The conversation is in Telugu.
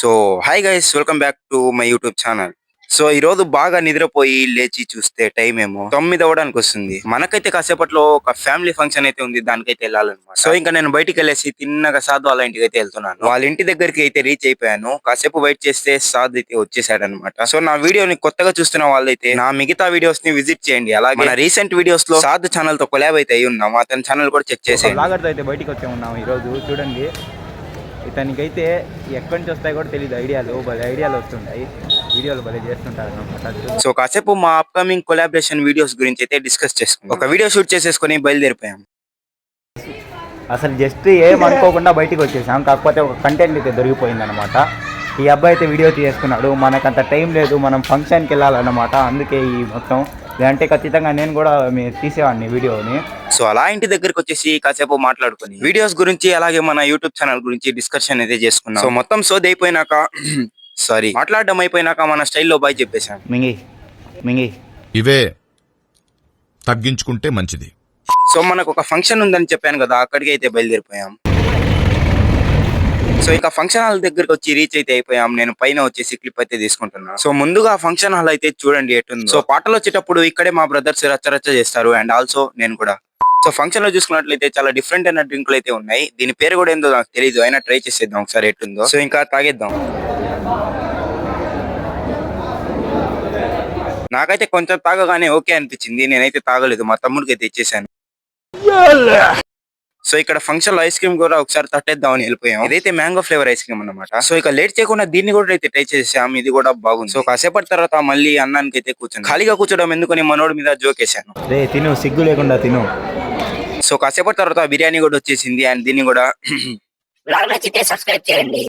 So hi guys welcome back to my YouTube channel so ఈ రోజు బాగా నిద్రపోయి లేచి చూస్తే టైం ఏమో తొమ్మిది అవ్వడానికి వస్తుంది. మనకైతే కాసేపట్లో ఒక ఫ్యామిలీ ఫంక్షన్ అయితే ఉంది దానికైతే వెళ్ళాలన్నమాట. సో ఇంకా నేను బయటికి వెళ్ళేసి తిన్నగా సాధు వాళ్ళ ఇంటికి అయితే వెళ్తున్నాను. వాళ్ళ ఇంటి దగ్గరికి అయితే రీచ్ అయిపోయాను. కాసేపు వెయిట్ చేస్తే సాధు అయితే వచ్చేసాడు అనమాట సో నా వీడియోని కొత్తగా చూస్తున్న వాళ్ళైతే నా మిగతా వీడియోస్ని విజిట్ చేయండి. అలాగే మన రీసెంట్ వీడియోస్లో సాధు ఛానల్తో కొలాబ్ అయితే అయి ఉన్నాం అతని ఛానల్ కూడా చెక్ చేసి బ్లాగర్తో అయితే బయటికి వచ్చే ఉన్నాం రోజు చూడండి. ఇతనికైతే ఎక్కడి నుంచి వస్తాయి కూడా తెలియదు ఐడియాలు భలే ఐడియాలు వస్తుంటాయి. వీడియోలు భలే చేస్తుంటారు అనమాట సో కాసేపు మా అప్కమింగ్ కొలాబరేషన్ వీడియోస్ గురించి అయితే డిస్కస్ చేసుకున్నాం ఒక వీడియో షూట్ చేసేసుకొని బయలుదేరిపోయాం. అసలు జస్ట్ ఏం అనుకోకుండా బయటికి వచ్చేసాం. కాకపోతే ఒక కంటెంట్ అయితే దొరికిపోయింది అనమాట ఈ అబ్బాయి అయితే వీడియో తీసుకున్నాడు మనకంత టైం లేదు. మనం ఫంక్షన్కి వెళ్ళాలన్నమాట. అందుకే ఈ మొత్తం లేదంటే ఖచ్చితంగా నేను కూడా మీ తీసేవాడిని వీడియోని. సో అలా ఇంటి దగ్గరికి వచ్చేసి కాసేపు మాట్లాడుకొని వీడియోస్ గురించి అలాగే మన యూట్యూబ్ ఛానల్ గురించి డిస్కషన్ అయితే చేసుకున్నాం. సో మొత్తం సోది అయిపోయినాక సారీ మాట్లాడడం అయిపోయినాక మన స్టైల్లో బాయ్ చెప్పేశాం. మింగి మింగి. ఇవే తగ్గించుకుంటే మంచిది. సో మనకు ఒక ఫంక్షన్ ఉందని చెప్పాను కదా అక్కడికి అయితే బయలుదేరిపోయాం. సో ఇక ఫంక్షన్ హాల్ దగ్గరకు వచ్చి రీచ్ అయితే అయిపోయాం. నేను పైన వచ్చేసి క్లిప్ అయితే తీసుకుంటున్నా. సో ముందుగా ఫంక్షన్ హాల్ అయితే చూడండి ఎట్టుంది సో పాటలు వచ్చేటప్పుడు ఇక్కడే మా బ్రదర్స్ రచ్చ రచ్చ చేస్తారు అండ్ ఆల్సో నేను కూడా. సో ఫంక్షన్లో చూసుకున్నట్లయితే చాలా డిఫరెంట్ అయిన డ్రింకులు అయితే ఉన్నాయి. దీని పేరు కూడా ఏందో నాకు తెలియదు అయినా ట్రై చేసేద్దాం ఒకసారి ఎట్టుందో సో ఇంకా తాగేద్దాం. నాకైతే కొంచెం తాగగానే ఓకే అనిపించింది. నేనైతే తాగలేదు. మా తమ్ముడికి అయితే ఇచ్చేసాను. సో ఇక్కడ ఫంక్షన్లో ఐస్ క్రీమ్ కూడా ఒకసారి తట్టేద్దామని వెళ్ళిపోయాం. ఇదైతే మ్యాంగో ఫ్లేవర్ ఐస్ క్రీమ్ అన్నమాట. సో ఇక లేట్ చేయకుండా దీన్ని కూడా అయితే ట్రై చేసాం ఇది కూడా బాగుంది. సో కాసేపటి తర్వాత మళ్ళీ అన్నానికి అయితే కూర్చొని ఖాళీగా కూర్చోడం ఎందుకని మనోడి మీద జోకేశాను. రే తిను సిగ్గు లేకుండా తిను. సో కాసేపటి తర్వాత బిర్యానీ కూడా వచ్చేసింది. అండ్ దీన్ని కూడా నచ్చితే సబ్స్క్రైబ్ చేయండి.